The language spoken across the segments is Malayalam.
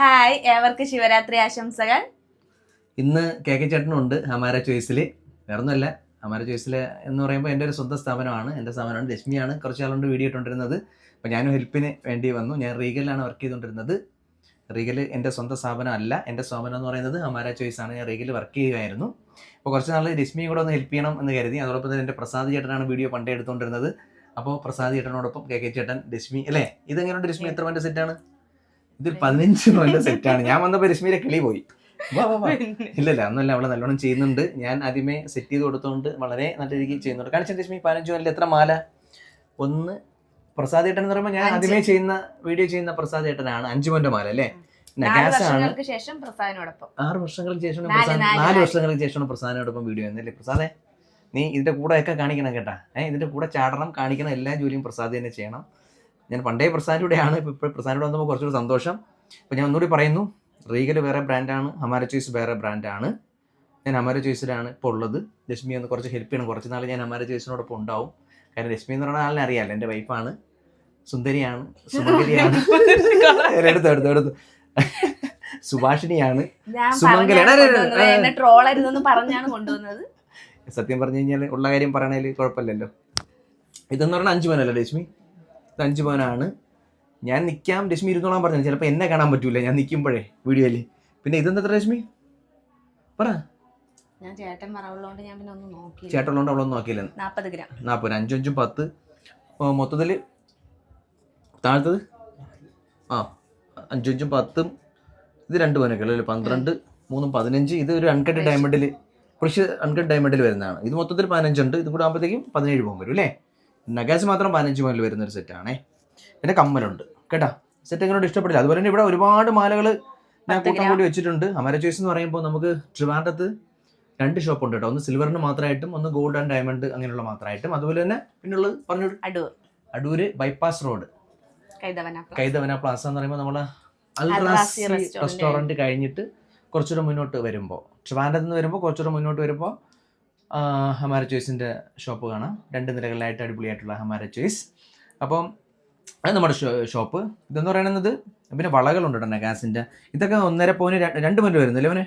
ഹായ് ഏവർക്ക് ശിവരാത്രി ആശംസകൾ. ഇന്ന് കെ കെ ചേട്ടനുണ്ട് ഹമാര ചോയ്സിൽ. വേറൊന്നുമല്ല ഹമാര ചോയ്സിൽ എന്ന് പറയുമ്പോൾ എന്റെ ഒരു സ്വന്തം സ്ഥാപനമാണ് എന്റെ സ്ഥാപനമാണ് ലക്ഷ്മിയാണ് കുറച്ച് നാളുകൊണ്ട് വീഡിയോ ഇട്ടുകൊണ്ടിരുന്നത്. അപ്പോൾ ഞാനും ഹെൽപ്പിന് വേണ്ടി വന്നു ഞാൻ റീഗലിലാണ് വർക്ക് ചെയ്തുകൊണ്ടിരുന്നത്. റീഗൽ എന്റെ സ്വന്തം സ്ഥാപനം അല്ല എന്റെ സ്ഥാപനം എന്ന് പറയുന്നത് ഹമാര ചോയ്സ് ആണ് ഞാൻ റീഗൽ വർക്ക് ചെയ്യുമായിരുന്നു അപ്പോൾ കുറച്ച് നാൾ രശ്മിയും കൂടെ ഒന്ന് ഹെൽപ്പ് ചെയ്യണം എന്ന് കരുതി അതോടൊപ്പം തന്നെ എന്റെ പ്രസാദ് ചേട്ടനാണ് വീഡിയോ പണ്ടേ എടുത്തുകൊണ്ടിരുന്നത്. അപ്പോൾ പ്രസാദ് ചേട്ടനോടൊപ്പം കെ കെ ചേട്ടൻ രശ്മി അല്ലേ? ഇതെങ്ങനെയുണ്ട് രശ്മി? എത്ര പവന്റെ സെറ്റാണ്? ഇത് പതിനഞ്ച് കൊല്ലം സെറ്റാണ് ഞാൻ വന്നപ്പോൾ രശ്മിയുടെ കിളി പോയി. ഇല്ലല്ല അന്നല്ല അവളെ നല്ലോണം ചെയ്യുന്നുണ്ട്. ഞാൻ ആദ്യമേ സെറ്റ് ചെയ്ത് കൊടുത്തോണ്ട് വളരെ നല്ല രീതിയിൽ ചെയ്യുന്നുണ്ട്. കാണിച്ച രശ്മി പതിനഞ്ച് കൊല്ലം എത്ര മാല? ഒന്ന് പ്രസാദ് ഏട്ടൻ എന്ന് പറയുമ്പോൾ ഞാൻ. ആദ്യമേ ചെയ്യുന്ന വീഡിയോ ചെയ്യുന്ന പ്രസാദ് ഏട്ടനാണ്. അഞ്ചു പവന്റെ മാല അല്ലേ? ശേഷം പ്രസാദിനോടൊപ്പം. ആറ് വർഷങ്ങൾക്ക് നാല് നാല്. വർഷങ്ങൾക്ക് ശേഷമാണ് പ്രസാദിനോടൊപ്പം വീഡിയോ എന്നല്ലേ പ്രസാദേ നീ ഇതിന്റെ കൂടെ ഒക്കെ കാണിക്കണം കേട്ടാ. ഏഹ് ഇതിന്റെ കൂടെ ചാടണം കാണിക്കണം എല്ലാ ജോലിയും പ്രസാദ് തന്നെ ചെയ്യണം. ഞാൻ പണ്ടേ പ്രസാദിലൂടെയാണ് ഇപ്പോൾ ഇപ്പോൾ പ്രസാദിലൂടെ വന്നപ്പോൾ കുറച്ചുകൂടി സന്തോഷം. അപ്പോൾ ഞാൻ ഒന്നുകൂടി പറയുന്നു റീഗൽ വേറെ ബ്രാൻഡാണ് ഹമാര ചോയ്സ് വേറെ ബ്രാൻഡാണ്. ഞാൻ ഹമാര ചോയ്സിലാണ് ഇപ്പോൾ ഉള്ളത്. ലക്ഷ്മി ഒന്ന് കുറച്ച് ഹെൽപ്പ് ചെയ്യണം. കുറച്ച് നാൾ ഞാൻ ഹമാര ചോയ്സിനോടൊപ്പം ഉണ്ടാവും. കാരണം ലക്ഷ്മി എന്ന് പറഞ്ഞ ആളിനെ അറിയാമല്ലോ എന്റെ വൈഫാണ് സുന്ദരിയാണ് സുന്ദരിയാണ് എടുത്തു എടുത്തു എടുത്തു. സുഭാഷിണിയാണ്. പറഞ്ഞാണ് കൊണ്ടുവന്നത്. ട്രോളരുതെന്ന് പറഞ്ഞാണ് കൊണ്ടുവന്നത്. സത്യം പറഞ്ഞു കഴിഞ്ഞാൽ ഉള്ള കാര്യം പറയണേൽ കുഴപ്പമില്ലല്ലോ. ഇതെന്ന് പറഞ്ഞാൽ അഞ്ചു മനല്ലോ ഇത് അഞ്ച് പവനാണ് ഞാൻ നിൽക്കാം. രശ്മി ഇരുന്നോളാൻ പറഞ്ഞു ചിലപ്പോൾ എന്നെ കാണാൻ പറ്റൂല. ഞാൻ നിൽക്കുമ്പോഴേ വീഡിയോയിൽ പിന്നെ ഇതെന്താ രശ്മി? പറ. ഞാൻ ചേട്ടൻ പറയുള്ളതുകൊണ്ട് ഞാൻ പിന്നെ ഒന്നും നോക്കി ചേട്ടുള്ളതുകൊണ്ട് അവളൊന്നും നോക്കിയില്ല. നാൽപ്പത് ഗ്രാം. നാൽപ്പത് അഞ്ചും അഞ്ചും പത്ത്. മൊത്തത്തിൽ താഴ്ത്തത്? ആ അഞ്ചും അഞ്ചും പത്തും. ഇത് രണ്ട് പവനൊക്കെ അല്ലേ? പന്ത്രണ്ട് മൂന്നും പതിനഞ്ച്. ഇത് ഒരു അൺകട്ട് ഡയമണ്ടിൽ കുറച്ച് അൺകട്ട് ഡയമണ്ടിൽ വരുന്നതാണ്. ഇത് മൊത്തത്തിൽ പതിനഞ്ചുണ്ട്. ഇത് കൂടെ ആകുമ്പോഴത്തേക്കും പതിനേഴ് പോകാൻ വരും അല്ലേ? നഗാസ് മാത്രം പതിനഞ്ച് മുതൽ വരുന്ന ഒരു സെറ്റാണേ പിന്നെ കമ്മലുണ്ട്. കേട്ടോ? സെറ്റ് എങ്ങനെയോട് ഇഷ്ടപ്പെടില്ല അതുപോലെ തന്നെ ഇവിടെ ഒരുപാട് മാലകൾ ഞാൻ കൂട്ടം കൂടി വെച്ചിട്ടുണ്ട്. അമര ചോയ്സ് എന്ന് പറയുമ്പോൾ നമുക്ക് ട്രിവാൻഡത്ത് രണ്ട് ഷോപ്പ് ഉണ്ട് കേട്ടോ. ഒന്ന് സിൽവറിന് മാത്രമായിട്ടും ഒന്ന് ഗോൾഡ് ആൻഡ് ഡയമണ്ട് അങ്ങനെയുള്ള മാത്രമായിട്ടും അതുപോലെ തന്നെ പിന്നുള്ളത് പറഞ്ഞു Adoor. Adoor bypass road Kaithavana plaza എന്ന് പറയുമ്പോൾ നമ്മളെ അൽറാസി റെസ്റ്റോറന്റ് റെസ്റ്റോറന്റ് കഴിഞ്ഞിട്ട് കുറച്ചുകൂടെ മുന്നോട്ട് വരുമ്പോൾ ട്രിവാൻഡത്ത് നിന്ന് വരുമ്പോൾ കുറച്ചുകൂടെ മുന്നോട്ട് വരുമ്പോൾ ഹമാര ചോയ്സിന്റെ ഷോപ്പ് കാണാം. രണ്ട് നിലകളിലായിട്ട് അടിപൊളിയായിട്ടുള്ള ഹമാര ചോയ്സ് അപ്പം അത് നമ്മുടെ ഷോപ്പ് ഇതെന്ന് പറയുന്നത് പിന്നെ വളകളുണ്ട് കേട്ടോ ഗ്യാസിന്റെ ഇതൊക്കെ ഒന്നര പോയിന് രണ്ട് പവന് വരുന്നില്ലേ അവന്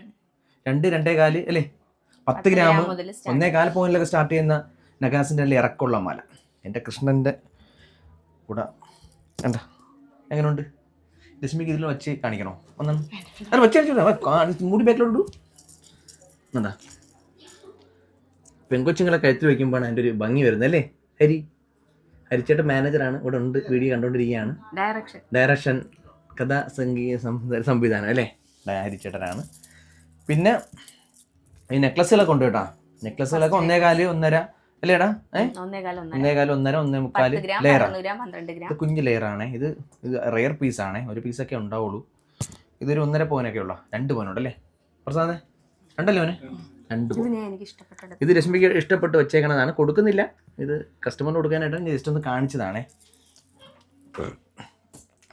രണ്ട് രണ്ടേ കാൽ അല്ലേ? പത്ത് ഗ്രാം ഒന്നേ കാൽ പോയിന്റിലൊക്കെ സ്റ്റാർട്ട് ചെയ്യുന്ന നഗാസിന്റെ അല്ലേ ഇറക്കമുള്ള മാല. എന്റെ കൃഷ്ണന്റെ കൂടെ എന്താ എങ്ങനെയുണ്ട് രശ്മിക്ക് ഇതിൽ വെച്ച് കാണിക്കണോ? ഒന്നാണ് അല്ല വെച്ച് കാണിച്ചു മൂടി ബാക്കിലോട്ടു എന്താ പെൺകൊച്ചുങ്ങളെ കഴുത്തിൽ വയ്ക്കുമ്പോഴാണ് അതിന്റെ ഒരു ഭംഗി വരുന്നത് അല്ലേ? ഹരി. ഹരിച്ചേട്ട മാനേജറാണ് ഇവിടെ ഉണ്ട് വീഡിയോ കണ്ടുകൊണ്ടിരിക്കുകയാണ് ഡയറക്ഷൻ ഡയറക്ഷൻ കഥ സംഗീത സംവിധാനം അല്ലേ? ഹരിച്ചേട്ടനാണ്. പിന്നെ ഈ നെക്ലസ്സുകളൊക്കെ ഉണ്ട് കേട്ടോ. നെക്ലസ്സുകളൊക്കെ ഒന്നേ കാൽ ഒന്നര അല്ലേടാ ഏ? ഒന്നേകാൽ ഒന്നര. ഒന്നേ കാൽ ഒന്നര ഒന്നേ മുക്കാൽ ലെയറാണ് കുഞ്ഞ് ലെയറാണ് ഇത് ഇത് റെയർ പീസാണ് ഒരു പീസൊക്കെ ഉണ്ടാവുള്ളൂ. ഇതൊരു ഒന്നര പോനൊക്കെ ഉള്ള. രണ്ട് പോനുണ്ടല്ലേ പ്രസാദേ രണ്ടല്ലേ മോനെ? രണ്ട് ഇത് രശ്മിക്ക് ഇഷ്ടപ്പെട്ട് വെച്ചേക്കണതാണ്. കൊടുക്കുന്നില്ല. ഇത് കസ്റ്റമറിന് കൊടുക്കാനായിട്ട് ജസ്റ്റ് ഒന്ന് കാണിച്ചതാണ്.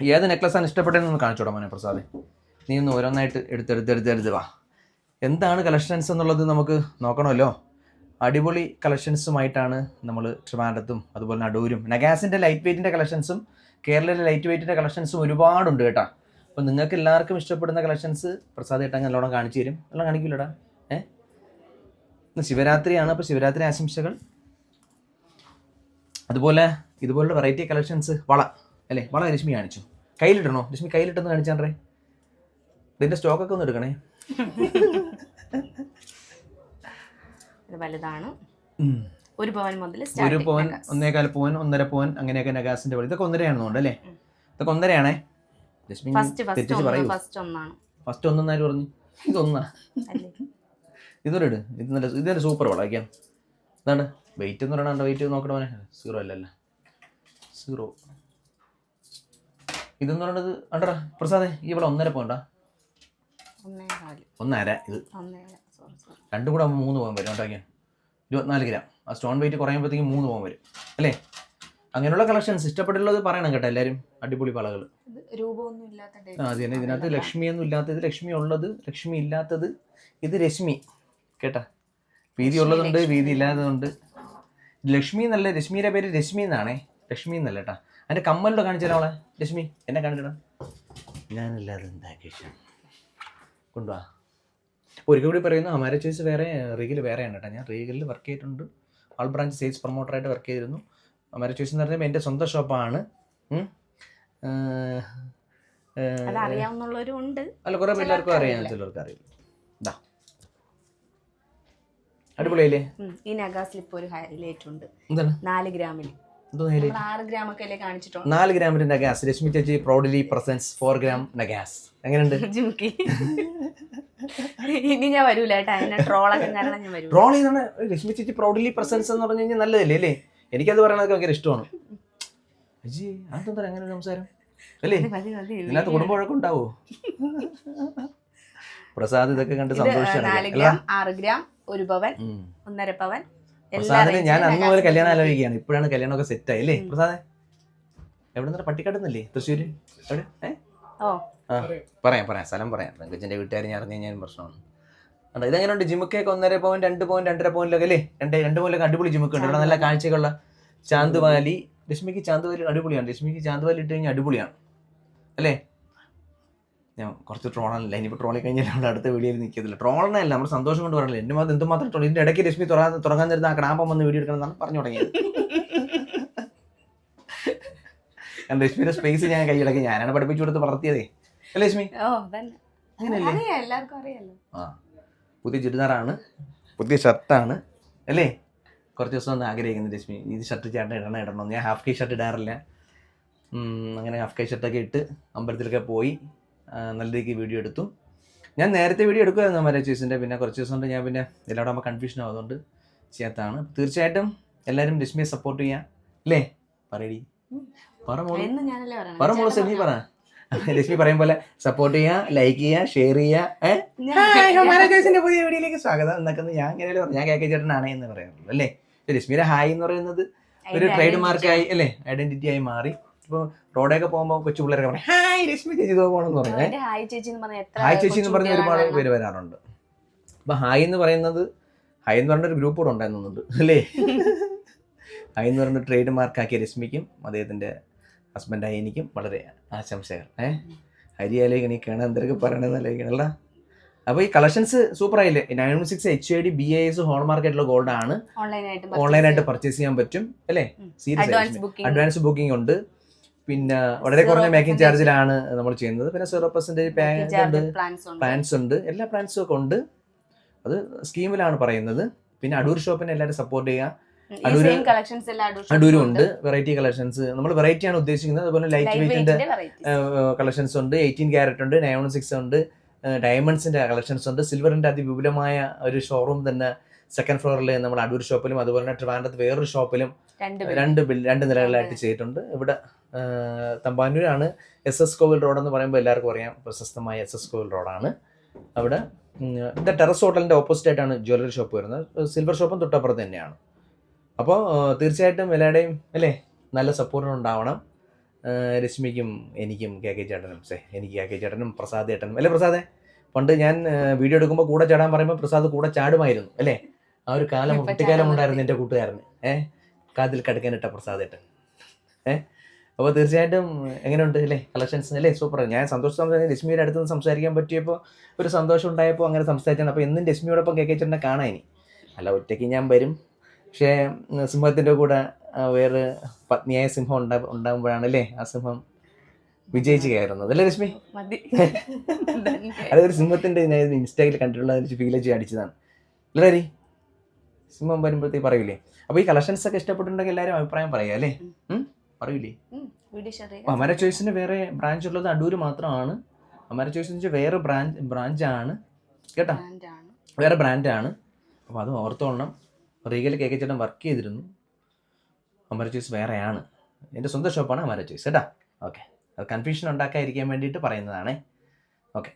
ഏത് നെക്ലസ്സാണ് ഇഷ്ടപ്പെട്ടതെന്ന് കാണിച്ചോടാ മോനെ പ്രസാദേ? നീ ഒന്ന് ഓരോന്നായിട്ട് എടുത്തെടുത്തെടുത്തെടുത്ത് വാ. എന്താണ് കളക്ഷൻസ് എന്നുള്ളത് നമുക്ക് നോക്കണമല്ലോ. അടിപൊളി കളക്ഷൻസുമായിട്ടാണ് നമ്മൾ ട്രിവാൻഡത്തും അതുപോലെ തന്നെ അടൂരും നഗാസിന്റെ ലൈറ്റ് വെയ്റ്റിന്റെ കളക്ഷൻസും കേരളയിലെ ലൈറ്റ് വെയ്റ്റിന്റെ കളക്ഷൻസും ഒരുപാടുണ്ട് കേട്ടോ. അപ്പോൾ നിങ്ങൾക്ക് എല്ലാവർക്കും ഇഷ്ടപ്പെടുന്ന കളക്ഷൻസ് പ്രസാദ് ഏട്ടാ നല്ലോണം കാണിച്ചു തരും. എല്ലാം കാണിക്കില്ലടാ ഇന്ന് ശിവരാത്രിയാണ് അപ്പോൾ ശിവരാത്രി ആശംസകൾ. അതുപോലെ ഇതുപോലുള്ള വെറൈറ്റി കളക്ഷൻസ് വള അല്ലേ? വള രശ്മി കാണിച്ചു. കയ്യിലിടണോ? രശ്മി കയ്യിലിട്ടെന്ന് കാണിച്ചാണ്ടേ ഇതിന്റെ സ്റ്റോക്കൊക്കെ ഒന്ന് എടുക്കണേ. വലുതാണ്. ഒരു പവൻ മുതൽ ഒരു പവൻ. ഒന്നേകാൽ പവൻ ഒന്നര പവൻ അങ്ങനെയൊക്കെ നഗാസിന്റെ പോലെ ഇതൊക്കെ ഒന്നരയാണെന്നുണ്ട് അല്ലേ. ഇതൊക്കെ ഒന്നരയാണേ? ഫസ്റ്റ് ഫസ്റ്റ് ഒന്നാണ് ഫസ്റ്റ് ഒന്നാര് പറഞ്ഞു? ഇതൊന്നാ. ഇതൊരു ഇട്. ഇത് നല്ല ഇത് നല്ല സൂപ്പർ വളയ്ക്കാം ഇതാണ്. വെയിറ്റ് എന്ന് പറയണ വെയിറ്റ് നോക്കണ മോനെ. സീറോ അല്ലല്ല? സീറോ ഇതെന്ന് പറയണത് അണ്ടറ പ്രസാദേ ഈ ഇവിടെ ഒന്നര പോകണ്ട ഒന്നര. ഇത് രണ്ടും കൂടെ ആകുമ്പോൾ മൂന്ന് പോകാൻ വരും ഉണ്ടാക്കിയാൽ ഇരുപത്തിനാല് ഗ്രാം ആ സ്റ്റോൺ വെയിറ്റ് കുറയുമ്പോഴത്തേക്കും മൂന്ന് പോകാൻ വരും. അല്ലേ? അങ്ങനെയുള്ള കളക്ഷൻസ് ഇഷ്ടപ്പെട്ടുള്ളത് പറയണം കേട്ടോ എല്ലാവരും അടിപൊളി വളകൾ ആ അത് തന്നെ. ഇതിനകത്ത് ലക്ഷ്മിയൊന്നും ഇല്ലാത്തത്. ലക്ഷ്മി ഉള്ളത് ലക്ഷ്മി ഇല്ലാത്തത്. ഇത് രശ്മി. കേട്ടാ? വീതി ഉള്ളതുണ്ട് വീതി ഇല്ലാത്തതുണ്ട്. ലക്ഷ്മി എന്നല്ല രശ്മിയുടെ പേര് രശ്മി എന്നാണേ. ലക്ഷ്മി എന്നല്ല കേട്ടാ. അതിന്റെ കമ്മലിലോ കാണിച്ചാലോ അവളെ രശ്മി എന്നെ കാണിച്ചടാ. ഞാനില്ലാതെ എന്താ കേശു കൊണ്ടുവാ. ഒരിക്കൽ കൂടി പറയുന്നു അമാര ചോയ്സ് വേറെ റീഗിൽ വേറെയാണ് കേട്ടോ. ഞാൻ റീഗിൽ വർക്ക് ചെയ്തിട്ടുണ്ട്. ആൾ ബ്രാഞ്ച് സെയിൽസ് പ്രൊമോട്ടറായിട്ട് വർക്ക് ചെയ്തിരുന്നു. അമാര ചോയ്സ് എന്ന് പറഞ്ഞാൽ എന്റെ സ്വന്തം ഷോപ്പാണ് അല്ല കുറേ എല്ലാവർക്കും അറിയാം. ചിലർക്ക് അറിയില്ല ഇതാ അടിപൊളിയല്ലേ? ഈ നഗാ സ്ലിപ്പ് ഒരു ഹൈലൈറ്റ് ഉണ്ട്. നാല് ഗ്രാമിൽ നാല് ഗ്രാമിന്റെ നഗാസ്. രശ്മി ചേച്ചി പ്രൗഡ്ലി പ്രസൻസ് ഫോർ ഗ്രാം നഗാസ്. എങ്ങനെയുണ്ട്? ഇനി ഞാൻ വരൂല ട്രോളൊക്കെ റോൾ ചെയ്താണ് രശ്മി ചേച്ചി പ്രൗഡ്ലി പ്രസൻസ് എന്ന് പറഞ്ഞു കഴിഞ്ഞാൽ നല്ലതല്ലേ അല്ലേ? എനിക്കത് പറയണതൊക്കെ ഭയങ്കര ഇഷ്ടമാണ്. അജി അതെന്താ അങ്ങനെ ഒരു സംസാരം? അല്ലേ. ഇതിനകത്ത് കുടുംബ വഴക്കുണ്ടാവോ പ്രസാദ് ഇതൊക്കെ കണ്ട് സന്തോഷിച്ചാണ് ആറ് ഗ്രാം ഒരു പവൻ ഒന്നര പവൻ പ്രസാദിന് ഞാൻ അന്ന് മുതൽ കല്യാണം ഉണ്ട്. ആലോചിക്കുകയാണ്. ഇപ്പോഴാണ് കല്യാണമൊക്കെ സെറ്റ് ആയില്ലേ ഉം. പ്രസാദേ എവിടെ നിന്ന് പട്ടിക്കാട്ടുന്നല്ലേ തൃശ്ശൂര്? എവിടെ? പറയാം പറയാം. സ്ഥലം പറയാം. പെങ്കച്ചിന്റെ വീട്ടുകാർ ഞാൻ അറിഞ്ഞു കഴിഞ്ഞാൽ പ്രശ്നമാണ്. അല്ല ഇതെങ്ങനെയുണ്ട്? ജിമുക്കൊക്കെ ഒന്നര പോയിന്റ് രണ്ട് പോയിന്റ് രണ്ടര പോയിന്റിലൊക്കെ അല്ലേ? രണ്ട് രണ്ട് പവനിലൊക്കെ അടിപൊളി ജിമുക്ക് ഉണ്ട്. ഇവിടെ നല്ല കാഴ്ചകളുള്ള ചാന്തുവാലി. രശ്മിക്ക് ചാന്തുവാലി അടിപൊളിയാണ്. രശ്മിക്ക് ചാന്തുവാലി ഇട്ട് കഴിഞ്ഞാൽ അടിപൊളിയാണ്. അല്ലേ? ഞാൻ കുറച്ച് ട്രോളാനല്ല ഇനിയിപ്പോൾ ട്രോളി കഴിഞ്ഞാൽ നമ്മൾ അടുത്ത വീഡിയോയിൽ നിൽക്കത്തില്ല ട്രോളനല്ല നമ്മൾ സന്തോഷം കൊണ്ട് പറഞ്ഞില്ല എന്റെ മാത്രം എന്തുമാത്രം ട്രോൾ ഇതിന്റെ ഇടയ്ക്ക് രശ്മി തുറക്കാൻ തുറക്കാൻ തരുന്ന ആ ക്രാമ്പം വന്ന് വീഡിയോ എടുക്കണം എന്നാണ് പറഞ്ഞു തുടങ്ങിയത്. കാരണം രശ്മിയുടെ സ്പേസ് ഞാൻ കൈയടക്കി ഞാനാണ് പഠിപ്പിച്ചു കൊടുത്ത് വളർത്തിയതേ. ലക്ഷ്മി എല്ലാവർക്കും അറിയാലോ. ആ. പുതിയ ചുരിദാറാണ്. പുതിയ ഷർട്ടാണ് അല്ലേ? കുറച്ച് ദിവസം ഒന്ന് ആഗ്രഹിക്കുന്നു രശ്മി. ഇത് ഷർട്ട് ചേട്ടൻ ഇടണം ഇടണം ഞാൻ ഹാഫ് കൈ ഷർട്ട് ഇടാറില്ല. അങ്ങനെ ഹാഫ് കൈ ഷർട്ടൊക്കെ ഇട്ട് അമ്പലത്തിലൊക്കെ പോയി. നല്ല രീതിക്ക് വീഡിയോ എടുത്തു. ഞാൻ നേരത്തെ വീഡിയോ എടുക്കുമായിരുന്നു മരേ ചേച്ചിന്റെ പിന്നെ കുറച്ച് ദിവസം കൊണ്ട് ഞാൻ പിന്നെ എല്ലാവരും ആകുമ്പോൾ കൺഫ്യൂഷൻ ആവുന്നതുകൊണ്ട് ചെയ്യാത്തതാണ്. തീർച്ചയായിട്ടും എല്ലാവരും രശ്മിയെ സപ്പോർട്ട് ചെയ്യാം. അല്ലേ? പറയടി. പറ മോൾ. സെമി പറ രശ്മി പറയും പോലെ സപ്പോർട്ട് ചെയ്യുക ലൈക്ക് ചെയ്യുക ഷെയർ ചെയ്യുക പുതിയ വീഡിയോയിലേക്ക് സ്വാഗതം. എന്നൊക്കെ ഞാൻ ഇങ്ങനെ പറഞ്ഞു. ഞാൻ കേക്കെ ചേട്ടനാണ് എന്ന് പറയാറുള്ളൂ അല്ലേ? രശ്മിയുടെ ഹായ് എന്ന് പറയുന്നത് ഒരു ട്രേഡ് മാർക്കായി അല്ലേ? ഐഡന്റിറ്റി ആയി മാറി. ഇപ്പോൾ റോഡൊക്കെ പോകുമ്പോൾ കൊച്ചു പിള്ളേരൊക്കെ പറയും ഹായ് രശ്മി ചേച്ചി പോകണമെന്ന് പറഞ്ഞേ ഹായ് ചേച്ചി എന്ന് പറഞ്ഞ ഹായ് ചേച്ചി എന്ന് പറഞ്ഞ ഒരുപാട് പേര് വരാറുണ്ട്. അപ്പൊ ഹായ് എന്ന് പറയുന്നത് ഹായ് എന്ന് പറഞ്ഞ ഒരു ഗ്രൂപ്പ് കൂടെ ഉണ്ടായിരുന്നുണ്ട് അല്ലേ? ഹായ് എന്ന് പറഞ്ഞ ട്രേഡ് മാർക്കാക്കിയ രശ്മിക്കും അദ്ദേഹത്തിന്റെ ഹസ്ബൻഡായ എനിക്കും വളരെ ആശംസകൾ. ഏഹ് ഹരിയാലേക്ക് ഈ കിണ എന്തൊക്കെ പറയണമെന്നല്ലേക്കണല്ല അപ്പോൾ ഈ കളക്ഷൻസ് സൂപ്പർ ആയില്ലേ nine one six H I D B I S whole മാർക്കറ്റിലെ ഗോൾഡ് ആണ് ഓൺലൈനായിട്ട് ഓൺലൈനായിട്ട് പർച്ചേസ് ചെയ്യാൻ പറ്റും അല്ലേ? സീരിയസ് അഡ്വാൻസ് ബുക്കിംഗ് ഉണ്ട്. പിന്നെ വളരെ കുറഞ്ഞ മേക്കിംഗ് ചാർജിലാണ് നമ്മൾ ചെയ്യുന്നത്. പിന്നെ സീറോ പെർസെന്റേജ് ഉണ്ട്. പ്ലാൻസ് ഉണ്ട്. എല്ലാ പ്ലാൻസും ഒക്കെ ഉണ്ട്. അത് സ്കീമിലാണ് പറയുന്നത്. പിന്നെ അടൂർ ഷോപ്പിനെ എല്ലാവരും സപ്പോർട്ട് ചെയ്യുക. അടൂര് ഉണ്ട്. വെറൈറ്റി കളക്ഷൻസ് നമ്മൾ വെറൈറ്റി ആണ് ഉദ്ദേശിക്കുന്നത്. അതുപോലെ ലൈറ്റ് വെയിറ്റിന്റെ കളക്ഷൻസ് ഉണ്ട്. എയ്റ്റീൻ ക്യാരറ്റ് ഉണ്ട്. നയൺ സിക്സ് ഉണ്ട്. ഡയമണ്ട്സിന്റെ കളക്ഷൻസ് ഉണ്ട്. സിൽവറിന്റെ അതിവിപുലമായ ഒരു ഷോറൂം തന്നെ സെക്കൻഡ് ഫ്ലോറിൽ നമ്മൾ അടൂർ ഷോപ്പിലും അതുപോലെ തന്നെ ട്രിവാൻഡ്രത്ത് വേറൊരു ഷോപ്പിലും രണ്ട് രണ്ട് നിലകളിലായിട്ട് ചെയ്തിട്ടുണ്ട്. ഇവിടെ തമ്പാനൂരാണ്. എസ് എസ് കോവിൽ റോഡ് എന്ന് പറയുമ്പോൾ എല്ലാവർക്കും അറിയാം. പ്രശസ്തമായ എസ് എസ് കോവിൽ റോഡാണ് അവിടെ ഇത് ടെറസ് ഹോട്ടലിന്റെ ഓപ്പോസിറ്റ് ആയിട്ടാണ് ജ്വല്ലറി ഷോപ്പ് വരുന്നത്. സിൽവർ ഷോപ്പും തൊട്ടപ്പുറത്ത് തന്നെയാണ്. അപ്പോൾ തീർച്ചയായിട്ടും എല്ലാവരുടെയും അല്ലേ? നല്ല സപ്പോർട്ട് ഉണ്ടാവണം. രശ്മിക്കും എനിക്കും കെ കെ ചേട്ടനും സേ എനിക്ക് കെ കെ ചേട്ടനും പ്രസാദ് ചേട്ടനും അല്ലേ പ്രസാദേ? പണ്ട് ഞാൻ വീഡിയോ എടുക്കുമ്പോൾ കൂടെ ചാടാൻ പറയുമ്പോൾ പ്രസാദ് കൂടെ ചാടുമായിരുന്നു അല്ലേ? ആ ഒരു കാലം കുട്ടിക്കാലം ഉണ്ടായിരുന്നു എന്റെ കൂട്ടുകാരന്. ഏഹ് കാതിൽ കടക്കാനിട്ട പ്രസാദ് ഏട്ടൻ. ഏഹ് അപ്പോൾ തീർച്ചയായിട്ടും എങ്ങനെയുണ്ട് അല്ലേ? കളക്ഷൻസ് അല്ലേ? സൂപ്പർ ഞാൻ സന്തോഷം രശ്മിയുടെ അടുത്ത് നിന്ന് സംസാരിക്കാൻ പറ്റിയപ്പോൾ ഒരു സന്തോഷം ഉണ്ടായപ്പോൾ അങ്ങനെ സംസാരിച്ചാണ് അപ്പോൾ എന്നും രശ്മിയോടൊപ്പം കെ കെ ചേട്ടനെ കാണാൻ ഇനി. അല്ല ഒറ്റയ്ക്ക് ഞാൻ വരും. പക്ഷേ സിംഹത്തിന്റെ കൂടെ വേറെ പത്നിയായ സിംഹം ഉണ്ടാ ഉണ്ടാകുമ്പോഴാണ് അല്ലേ? ആ സിംഹം വിജയിച്ച് കയറുന്നത് അല്ലേ രശ്മി? അതൊരു സിംഹത്തിന്റെ ഞാൻ ഇൻസ്റ്റയിൽ കണ്ടിട്ടുള്ള ഫീൽ ചെയ്ത് അടിച്ചതാണ് അല്ലേ? സിംഹം വരുമ്പോഴത്തേക്ക് പറയൂലേ? അപ്പോൾ ഈ കളക്ഷൻസ് ഒക്കെ ഇഷ്ടപ്പെട്ടിട്ടുണ്ടെങ്കിൽ എല്ലാവരും അഭിപ്രായം പറയാം അല്ലേ? പറയൂലേ അമര ചോയ്സിന് വേറെ ബ്രാഞ്ച് ഉള്ളത് അടൂര് മാത്രമാണ്. അമര ചോയ്സ് എന്ന് വെച്ചാൽ വേറെ ബ്രാഞ്ച് ബ്രാഞ്ചാണ് കേട്ടോ? വേറെ ബ്രാൻഡാണ് അപ്പോൾ അത് ഓർത്തോളണം. റീഗൽ കെ ചേട്ടൻ വർക്ക് ചെയ്തിരുന്നു. അമര ചോയ്സ് വേറെയാണ്. എന്റെ സ്വന്തം ഷോപ്പാണ് അമര ചോയ്സ് കേട്ടോ? ഓക്കെ അത് കൺഫ്യൂഷൻ ഉണ്ടാക്കാതിരിക്കാൻ വേണ്ടിയിട്ട് പറയുന്നതാണേ. ഓക്കെ